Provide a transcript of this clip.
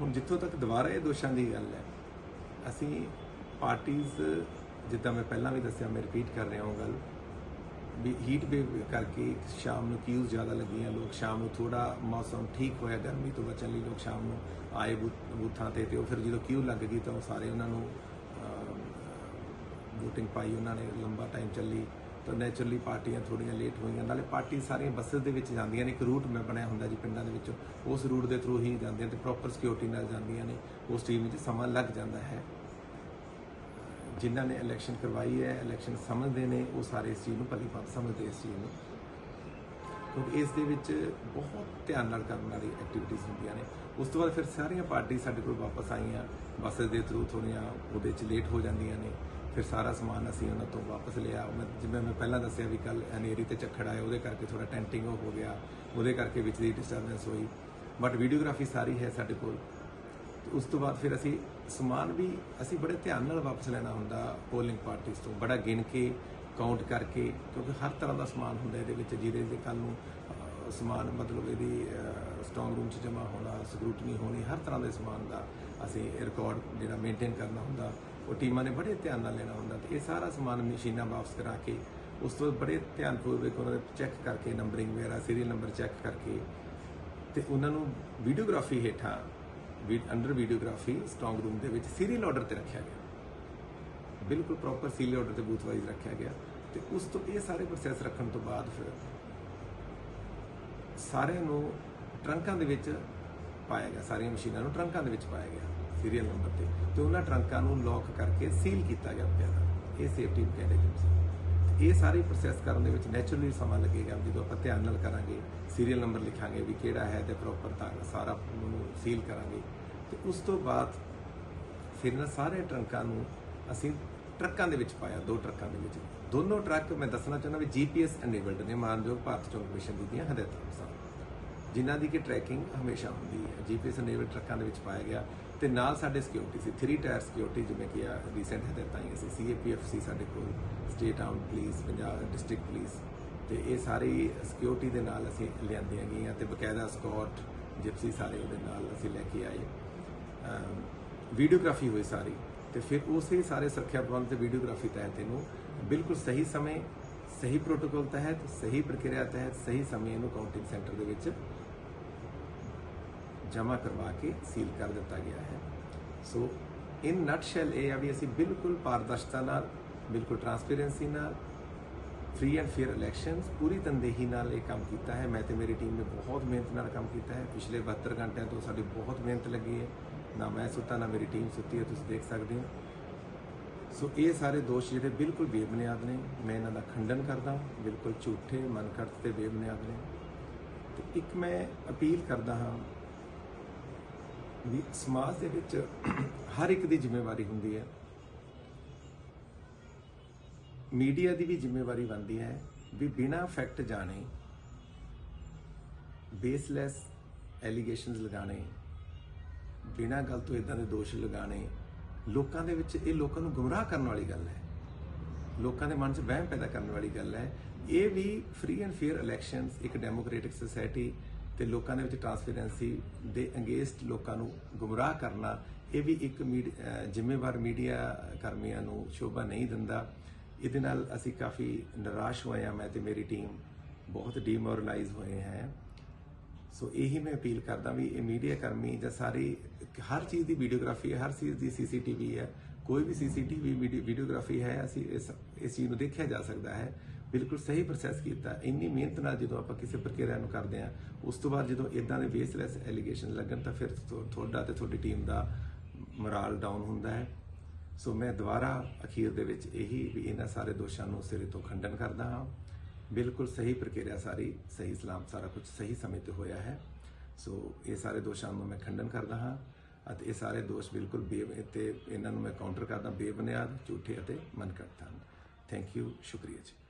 ਹੁਣ ਜਿੱਥੋਂ ਤੱਕ ਦੁਬਾਰਾ ਇਹ ਦੋਸ਼ਾਂ ਦੀ ਗੱਲ ਹੈ, ਅਸੀਂ ਪਾਰਟੀਆਂ ਜਿੱਦਾਂ ਮੈਂ ਪਹਿਲਾਂ ਵੀ ਦੱਸਿਆ, ਮੈਂ ਰਿਪੀਟ ਕਰ ਰਿਹਾ ਹਾਂ ਉਹ ਗੱਲ, ਵੀ ਹੀਟ ਵੇਵ ਕਰਕੇ ਸ਼ਾਮ ਨੂੰ ਕਿਊਜ਼ ਜ਼ਿਆਦਾ ਲੱਗੀਆਂ, ਲੋਕ ਸ਼ਾਮ ਨੂੰ ਥੋੜਾ ਮੌਸਮ ਠੀਕ ਹੋਇਆ, ਗਰਮੀ ਤੋਂ ਬਚਣ ਲਈ ਲੋਕ ਸ਼ਾਮ ਨੂੰ ਆਏ ਬੂਥ- ਬੂਥਾਂ ਤੇ ਤੇ ਉਹ ਫਿਰ ਜਦੋਂ ਕਿਊ ਲੱਗ ਗਈ ਤਾਂ ਉਹ ਸਾਰੇ ਉਹਨਾਂ ਨੂੰ ਵੋਟਿੰਗ ਪਾਈ, ਉਹਨਾਂ ਨੇ ਲੰਬਾ ਟਾਈਮ ਚੱਲੀ। ਤਾਂ ਨੇਚਰਲੀ ਪਾਰਟੀਆਂ ਥੋੜੀਆਂ ਲੇਟ ਹੋਈਆਂ। ਨਾਲੇ ਪਾਰਟੀ ਸਾਰੀਆਂ ਬੱਸਸ ਦੇ ਵਿੱਚ ਜਾਂਦੀਆਂ ਨੇ। ਇੱਕ ਰੂਟ ਮੈਂ ਬਣਿਆ ਹੁੰਦਾ ਜੀ ਪਿੰਡਾਂ ਦੇ ਵਿੱਚੋਂ। ਉਸ ਰੂਟ ਦੇ ਥਰੂ ਹੀ ਜਾਂਦੀਆਂ ਤੇ ਪ੍ਰੋਪਰ ਸਿਕਿਉਰਿਟੀ ਨਾਲ ਜਾਂਦੀਆਂ ਨੇ। ਉਸ ਟੀਮ ਵਿੱਚ ਸਮਾਂ ਲੱਗ ਜਾਂਦਾ ਹੈ। ਜਿਨ੍ਹਾਂ ਨੇ ਇਲੈਕਸ਼ਨ ਕਰਵਾਈ ਹੈ ਇਲੈਕਸ਼ਨ ਸਮਝਦੇ ਨੇ, ਉਹ ਸਾਰੇ ਇਸ ਚੀਜ਼ ਨੂੰ ਭਲੀ ਭਾਂਤ ਸਮਝਦੇ ਇਸ ਚੀਜ਼ ਨੂੰ। ਕਿਉਂਕਿ ਇਸ ਦੇ ਵਿੱਚ ਬਹੁਤ ਧਿਆਨ ਨਾਲ ਕਰਨ ਵਾਲੀ ਐਕਟੀਵਿਟੀਜ਼ ਹੁੰਦੀਆਂ ਨੇ। ਉਸ ਤੋਂ ਬਾਅਦ ਫਿਰ ਸਾਰੀਆਂ ਪਾਰਟੀ ਸਾਡੇ ਕੋਲ ਵਾਪਸ ਆਈਆਂ। ਬੱਸਸ ਦੇ ਥਰੂ ਥੋੜੀਆਂ ਉਹਦੇ 'ਚ ਲੇਟ ਹੋ ਜਾਂਦੀਆਂ ਨੇ। ਫਿਰ ਸਾਰਾ ਸਮਾਨ ਅਸੀਂ ਉਹਨਾਂ ਤੋਂ ਵਾਪਸ ਲਿਆ। ਮੈਂ ਜਿਵੇਂ ਮੈਂ ਪਹਿਲਾਂ ਦੱਸਿਆ ਵੀ ਕੱਲ ਹਨੇਰੀ ਤੇ ਝੱਖੜ ਆਏ, ਉਹਦੇ ਕਰਕੇ ਥੋੜਾ ਟੈਂਟਿੰਗ ਹੋ ਗਿਆ। ਉਹਦੇ ਕਰਕੇ ਵਿੱਚ ਦੀ ਡਿਸਟਰਬੈਂਸ ਹੋਈ। ਬਟ ਵੀਡੀਓਗ੍ਰਾਫੀ ਸਾਰੀ ਹੈ ਸਾਡੇ ਕੋਲ। ਤੇ ਉਸ ਤੋਂ ਬਾਅਦ ਫਿਰ ਅਸੀਂ ਸਮਾਨ ਵੀ ਅਸੀਂ ਬੜੇ ਧਿਆਨ ਨਾਲ ਵਾਪਸ ਲੈਣਾ ਹੁੰਦਾ ਪੋਲਿੰਗ ਪਾਰਟੀਆਂ ਤੋਂ। ਬੜਾ ਗਿਣ ਕੇ ਕਾਊਂਟ ਕਰਕੇ, ਕਿਉਂਕਿ ਹਰ ਤਰ੍ਹਾਂ ਦਾ ਸਮਾਨ ਹੁੰਦਾ ਇਹਦੇ ਵਿੱਚ, ਜਿਹਦੇ ਦੇ ਕੱਲ ਨੂੰ ਸਮਾਨ ਮਤਲਬ ਇਹਦੀ ਸਟਰੋਂਗ ਰੂਮ 'ਚ ਜਮ੍ਹਾਂ ਹੋਣਾ ਸਕਰੂਟਨੀ ਹੋਣੀ, ਹਰ ਤਰ੍ਹਾਂ ਦੇ ਸਮਾਨ ਦਾ ਅਸੀਂ ਰਿਕਾਰਡ ਜਿਹੜਾ ਮੇਨਟੇਨ ਕਰਨਾ ਹੁੰਦਾ। ਉਹ ਟੀਮਾਂ ਨੇ ਬੜੇ ਧਿਆਨ ਨਾਲ ਲੈਣਾ ਹੁੰਦਾ ਤੇ ਇਹ ਸਾਰਾ ਸਮਾਨ ਮਸ਼ੀਨਾਂ ਵਾਪਸ ਕਰਾ ਕੇ ਉਸ ਤੋਂ ਬੜੇ ਧਿਆਨਪੂਰਵਕ ਉਹਨਾਂ ਦੇ ਚੈੱਕ ਕਰਕੇ ਨੰਬਰਿੰਗ ਵਗੈਰਾ ਸੀਰੀਅਲ ਨੰਬਰ ਚੈੱਕ ਕਰਕੇ ਤੇ ਉਹਨਾਂ ਨੂੰ ਵੀਡੀਓਗ੍ਰਾਫੀ ਹੇਠਾਂ, ਵੀ ਅੰਡਰ ਵੀਡੀਓਗ੍ਰਾਫੀ ਸਟਰੋਂਗ ਰੂਮ ਦੇ ਵਿੱਚ ਸੀਰੀਅਲ ਆਰਡਰ ਤੇ ਰੱਖਿਆ ਗਿਆ। ਬਿਲਕੁਲ ਪ੍ਰੋਪਰ ਸੀਰੀਅਲ ਆਰਡਰ ਤੇ ਬੂਥ ਵਾਈਜ਼ ਰੱਖਿਆ ਗਿਆ ਤੇ ਉਸ ਤੋਂ ਇਹ ਸਾਰੇ ਪ੍ਰੋਸੈਸ ਰੱਖਣ ਤੋਂ ਬਾਅਦ ਫਿਰ ਸਾਰਿਆਂ ਨੂੰ ਟਰੰਕਾਂ ਦੇ ਵਿੱਚ ਪਾਇਆ ਗਿਆ, ਸਾਰੀਆਂ ਮਸ਼ੀਨਾਂ ਨੂੰ ਟਰੰਕਾਂ ਦੇ ਵਿੱਚ ਪਾਇਆ ਗਿਆ। ਸੀਰੀਅਲ ਨੰਬਰ ਤੇ ਤੇ ਉਹਨਾਂ ਟਰੰਕਾਂ ਨੂੰ ਲੌਕ ਕਰਕੇ ਸੀਲ ਕੀਤਾ ਗਿਆ ਬਕਾਇਦਾ ਇਹ ਸੇਫਟੀ ਮੈਕੈਨਿਜ਼ਮ ਸੀ। ਇਹ ਸਾਰੀ ਪ੍ਰੋਸੈਸ ਕਰਨ ਦੇ ਵਿੱਚ ਨੇਚਰਲੀ ਸਮਾਂ ਲੱਗੇਗਾ, ਜਦੋਂ ਆਪਾਂ ਧਿਆਨ ਨਾਲ ਕਰਾਂਗੇ ਸੀਰੀਅਲ ਨੰਬਰ ਲਿਖਾਂਗੇ ਵੀ ਕਿਹੜਾ ਹੈ ਤੇ ਪ੍ਰੋਪਰ ਤਾਂ ਸਾਰਾ ਉਹਨੂੰ ਸੀਲ ਕਰਾਂਗੇ। ਤੇ ਉਸ ਤੋਂ ਬਾਅਦ ਫਿਰ ਨਾ ਸਾਰੇ ਟਰੰਕਾਂ ਨੂੰ ਅਸੀਂ ਟਰੱਕਾਂ ਦੇ ਵਿੱਚ ਪਾਇਆ, ਦੋ ਟਰੱਕਾਂ ਦੇ ਵਿੱਚ। ਦੋਨੋਂ ਟਰੱਕ ਮੈਂ ਦੱਸਣਾ ਚਾਹੁੰਦਾ ਵੀ ਜੀਪੀਐਸ ਐਨੇਬਲਡ ਨੇ, ਮਾਨਯੋਗ ਭਾਰਤ ਚੋਣ ਕਮਿਸ਼ਨ ਦੀ ਦੀਆਂ ਹਦਾਇਤਾਂ ਅਨੁਸਾਰ। ਜਿਨ੍ਹਾਂ ਦੀ ਕਿ ਟਰੈਕਿੰਗ ਹਮੇਸ਼ਾ ਹੁੰਦੀ ਹੈ। ਜੀਪੀਐਸ ਐਨੇਬਲਡ ਟਰੱਕਾਂ ਦੇ ਵਿੱਚ ਪਾਇਆ ਗਿਆ। ਤੇ ਨਾਲ ਸਾਡੇ ਸਿਕਿਉਰਿਟੀ ਸੀ 3 ਟਾਇਰ ਸਿਕਿਉਰਿਟੀ ਜਿਵੇਂ ਕਿ ਆ ਰੀਸੈਂਟ ਹਦਾਇਤਾਂ ਆਈਆਂ ਸੀ ਸੀਏਪੀਐਫ ਸੀ ਸਾਡੇ ਕੋਲ state arm police Punjab district police ਤੇ ਇਹ ਸਾਰੀ ਸਿਕਿਉਰਿਟੀ ਦੇ ਨਾਲ ਅਸੀਂ ਲਿਆਂਦੀਆਂ ਗਈਆਂ ਤੇ ਬਕਾਇਦਾ ਸਕਾਟ ਜਿਪਸੀ ਸਾਰੇ ਉਹਦੇ ਨਾਲ ਅਸੀਂ ਲੈ ਕੇ ਆਏ। ਵੀਡੀਓਗ੍ਰਾਫੀ ਹੋਈ ਸਾਰੀ, ਤੇ ਫਿਰ ਉਸੇ ਸਾਰੇ ਸੁਰੱਖਿਆ ਪ੍ਰਬੰਧ ਤੇ ਵੀਡੀਓਗ੍ਰਾਫੀ ਤਹਿਤ ਇਹਨੂੰ ਬਿਲਕੁਲ ਸਹੀ ਸਮੇਂ, ਸਹੀ ਪ੍ਰੋਟੋਕੋਲ ਤਹਿਤ, ਸਹੀ ਪ੍ਰਕਿਰਿਆ ਤਹਿਤ, ਸਹੀ ਸਮੇਂ ਇਹਨੂੰ ਕਾਊਂਟਿੰਗ ਸੈਂਟਰ ਦੇ ਵਿੱਚ ਜਮ੍ਹਾਂ ਕਰਵਾ ਕੇ ਸੀਲ ਕਰ ਦਿੱਤਾ ਗਿਆ ਹੈ। ਸੋ ਇਨ ਨਟਸ਼ੈਲ ਇਹ ਆ ਵੀ ਅਸੀਂ ਬਿਲਕੁਲ ਪਾਰਦਰਸ਼ਤਾ ਨਾਲ, ਬਿਲਕੁਲ ਟਰਾਂਸਪੇਰੈਂਸੀ ਨਾਲ ਫ੍ਰੀ ਐਂਡ ਫੇਅਰ ਇਲੈਕਸ਼ਨਸ ਪੂਰੀ ਤਨਦੇਹੀ ਨਾਲ ਇਹ ਕੰਮ ਕੀਤਾ ਹੈ। ਮੈਂ ਤੇ ਮੇਰੀ ਟੀਮ ਨੇ ਬਹੁਤ ਮਿਹਨਤ ਨਾਲ ਕੰਮ ਕੀਤਾ ਹੈ। ਪਿਛਲੇ 72 ਘੰਟਿਆਂ ਤੋਂ ਸਾਡੀ ਬਹੁਤ ਮਿਹਨਤ ਲੱਗੀ ਹੈ। ਨਾ ਮੈਂ ਸੁੱਤਾ, ਨਾ ਮੇਰੀ ਟੀਮ ਸੁੱਤੀ ਹੈ, ਤੁਸੀਂ ਦੇਖ ਸਕਦੇ ਹੋ। ਸੋ, ਇਹ ਸਾਰੇ ਦੋਸ਼ ਜਿਹੜੇ ਬਿਲਕੁਲ ਬੇਬੁਨਿਆਦ ਨੇ। ਮੈਂ ਇਹਨਾਂ ਦਾ ਖੰਡਨ ਕਰਦਾ ਬਿਲਕੁਲ ਝੂਠੇ ਮਨਕਰਤ ਤੇ ਬੇਬੁਨਿਆਦ ਨੇ। ਤੇ ਇੱਕ ਮੈਂ ਅਪੀਲ ਕਰਦਾ ਹਾਂ ਵੀ ਸਮਾਜ ਦੇ ਵਿੱਚ ਹਰ ਇੱਕ ਦੀ ਜ਼ਿੰਮੇਵਾਰੀ ਹੁੰਦੀ ਹੈ। ਮੀਡੀਆ ਦੀ ਵੀ ਜ਼ਿੰਮੇਵਾਰੀ ਬਣਦੀ ਹੈ ਵੀ ਬਿਨਾਂ ਫੈਕਟ ਜਾਣੇ ਬੇਸਲੈਸ ਐਲੀਗੇਸ਼ਨਸ ਲਗਾਣੇ ਬਿਨਾਂ ਗੱਲ ਤੋਂ ਇਦਾਂ ਦੇ ਦੋਸ਼ ਲਗਾਣੇ ਲੋਕਾਂ ਦੇ ਵਿੱਚ ਇਹ ਲੋਕਾਂ ਨੂੰ ਗੁੰਮਰਾਹ ਕਰਨ ਵਾਲੀ ਗੱਲ ਹੈ। ਲੋਕਾਂ ਦੇ ਮਨ 'ਚ ਵਹਿਮ ਪੈਦਾ ਕਰਨ ਵਾਲੀ ਗੱਲ ਹੈ। ਇਹ ਵੀ ਫ੍ਰੀ ਐਂਡ ਫੇਅਰ ਇਲੈਕਸ਼ਨਸ ਇੱਕ ਡੈਮੋਕ੍ਰੈਟਿਕ ਸੋਸਾਇਟੀ ਤੇ ਲੋਕਾਂ ਦੇ ਵਿੱਚ ਟਰਾਂਸਪੇਰੈਂਸੀ ਦੇ ਅਗੇਂਸਟ ਲੋਕਾਂ ਨੂੰ ਗੁੰਮਰਾਹ ਕਰਨਾ, ਇਹ ਵੀ ਇੱਕ ਮੀਡ- ਜ਼ਿੰਮੇਵਾਰ ਮੀਡੀਆ ਕਰਮੀਆਂ ਨੂੰ ਸ਼ੋਭਾ ਨਹੀਂ ਦਿੰਦਾ। ਇਹਦੇ ਨਾਲ ਅਸੀਂ ਕਾਫੀ ਨਿਰਾਸ਼ ਹੋਏ ਹਾਂ ਮੈਂ ਤੇ ਮੇਰੀ ਟੀਮ ਬਹੁਤ ਡੀਮੋਰਲਾਈਜ਼ ਹੋਏ ਹੈ। ਸੋ ਇਹੀ ਮੈਂ ਅਪੀਲ ਕਰਦਾ ਵੀ ਇਹ ਮੀਡੀਆ ਕਰਮੀ ਜਾਂ ਸਾਰੀ ਹਰ ਚੀਜ਼ ਦੀ ਵੀਡੀਓਗ੍ਰਾਫੀ ਹੈ, ਹਰ ਚੀਜ਼ ਦੀ ਸੀਸੀਟੀਵੀ ਹੈ, ਕੋਈ ਵੀ ਸੀਸੀਟੀਵੀ ਵੀਡੀਓਗ੍ਰਾਫੀ ਹੈ, ਅਸੀਂ ਇਸ ਇਸ ਚੀਜ਼ ਨੂੰ ਦੇਖਿਆ ਜਾ ਸਕਦਾ ਹੈ। ਬਿਲਕੁਲ ਸਹੀ ਪ੍ਰੋਸੈਸ ਕੀਤਾ। ਇੰਨੀ ਮਿਹਨਤ ਨਾਲ ਜਦੋਂ ਆਪਾਂ ਕਿਸੇ ਪ੍ਰਕਿਰਿਆ ਨੂੰ ਕਰਦੇ ਹਾਂ, ਉਸ ਤੋਂ ਬਾਅਦ ਜਦੋਂ ਇਦਾਂ ਦੇ ਬੇਸਲੈਸ ਐਲੀਗੇਸ਼ਨ ਲੱਗਣ ਤਾਂ ਫਿਰ ਤੁਹਾਡਾ ਤੇ ਤੁਹਾਡੀ ਟੀਮ ਦਾ ਮੋਰਲ ਡਾਊਨ ਹੁੰਦਾ ਹੈ। ਸੋ ਮੈਂ ਦੁਬਾਰਾ ਅਖੀਰ ਦੇ ਵਿੱਚ ਇਹੀ ਵੀ ਇਹਨਾਂ ਸਾਰੇ ਦੋਸ਼ਾਂ ਨੂੰ ਸਿਰੇ ਤੋਂ ਖੰਡਨ ਕਰਦਾ ਹਾਂ। ਬਿਲਕੁਲ ਸਹੀ ਪ੍ਰਕਿਰਿਆ ਸਾਰੀ, ਸਹੀ ਸਲਾਮ ਸਾਰਾ ਕੁਝ ਸਹੀ ਸਮੇਂ ਤੇ ਹੋਇਆ ਹੈ। ਸੋ ਇਹ ਸਾਰੇ ਦੋਸ਼ਾਂ ਨੂੰ ਮੈਂ ਖੰਡਨ ਕਰਦਾ ਹਾਂ ਅਤੇ ਇਹ ਸਾਰੇ ਦੋਸ਼ ਬਿਲਕੁਲ ਬੇ ਤੇ ਇਹਨਾਂ ਨੂੰ ਮੈਂ ਕਾਊਂਟਰ ਕਰਦਾ ਬੇਬੁਨਿਆਦ, ਝੂਠੇ ਅਤੇ ਮਨਕਰਤ ਹਨ ਥੈਂਕ ਯੂ ਸ਼ੁਕਰੀਆ ਜੀ।